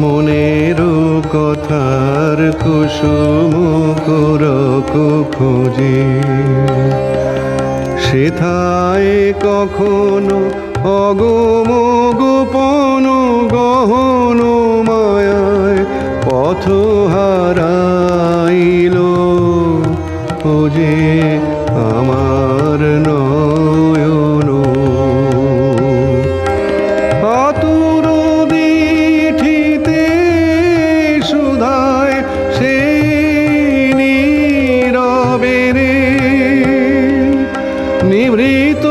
মনের কথার কুসুম কুরক খুঁজি। সেথায় কখনো অগম গোপন গহন মায়ায় পথ হারাইল। ও যে আমার নিভৃত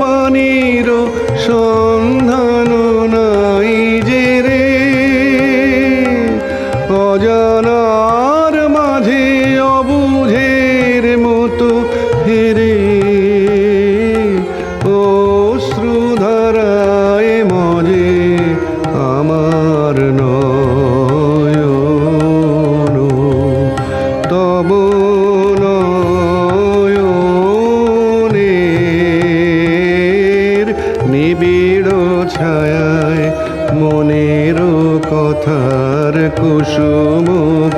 বাণীর সন্ধান নাই যে রে। অজানার মনের কথার কুসুম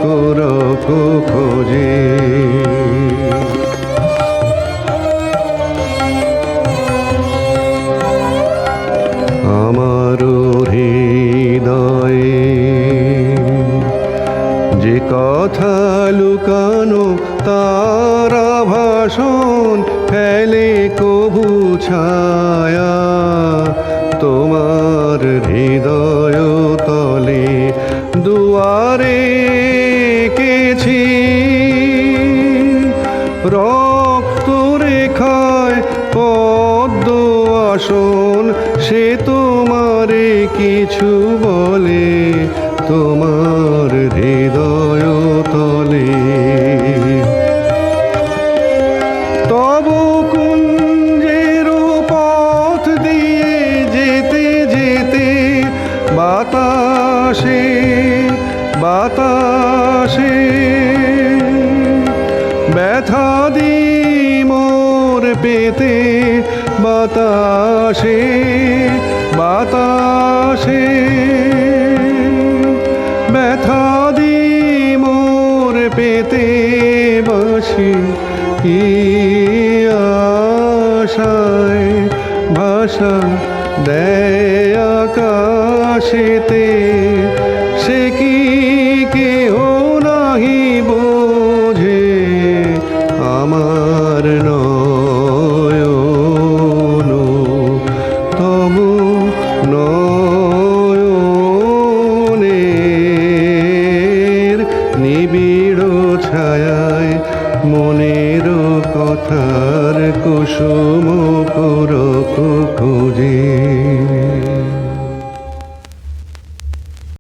করক খোঁজে। আমার হৃদয়ে যে কথা লুকানো, তারা ভাষণ ফেলে কবু ছায়া। রক্ত রেখায় পদ্ম আসন, সে তোমারে কিছু বলে, তোমার হৃদয় তলে। তব কুঞ্জের পথ দিয়ে যেতে যেতে বাতাসে বাতাসে পেতে বাতাসে বাতাসে। ব্যথা দি মোর পেতে বসি কি আশায় ভাষা দেয় আকাশেতে। নিবিড় ছায়ায় মনের কথার কুসুম পুরক খুঁজে।